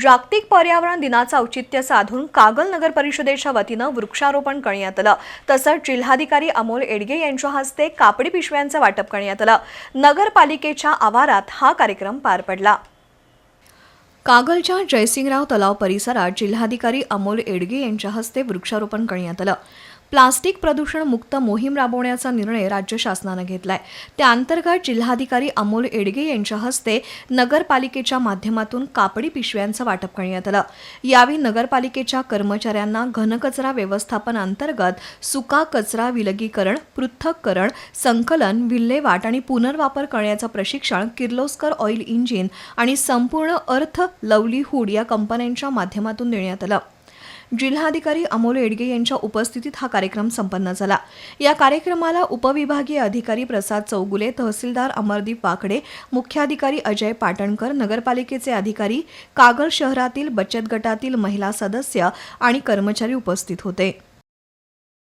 जागतिक पर्यावरण दिनाचं औचित्य साधून कागल नगर परिषदेच्या वतीनं वृक्षारोपण करण्यात आलं. तसंच जिल्हाधिकारी अमोल एडगे यांच्या हस्ते कापडी पिशव्यांचं वाटप करण्यात आलं. नगरपालिकेच्या आवारात हा कार्यक्रम पार पडला. कागलच्या जयसिंगराव तलाव परिसरात जिल्हाधिकारी अमोल एडगे यांच्या हस्ते वृक्षारोपण करण्यात आलं. प्लास्टिक प्रदूषण मुक्त मोहीम राबवण्याचा निर्णय राज्य शासनानं घेतलाय. त्याअंतर्गत जिल्हाधिकारी अमोल एडगे यांच्या हस्ते नगरपालिकेच्या माध्यमातून कापडी पिशव्यांचं वाटप करण्यात आलं. यावेळी नगरपालिकेच्या कर्मचाऱ्यांना घनकचरा व्यवस्थापन अंतर्गत सुका कचरा विलगीकरण पृथक्करण संकलन विल्हेवाट आणि पुनर्वापर करण्याचं प्रशिक्षण किर्लोस्कर ऑइल इंजिन आणि संपूर्ण अर्थ लवलीहूड या कंपन्यांच्या माध्यमातून देण्यात आलं. जिल्हाधिकारी अमोल एडगे यांच्या उपस्थितीत हा कार्यक्रम संपन्न झाला. या कार्यक्रमाला उपविभागीय अधिकारी प्रसाद चौगुले तहसीलदार अमरदीप वाकडे मुख्याधिकारी अजय पाटणकर नगरपालिकेचे अधिकारी कागल शहरातील बचत गटातील महिला सदस्य आणि कर्मचारी उपस्थित होते.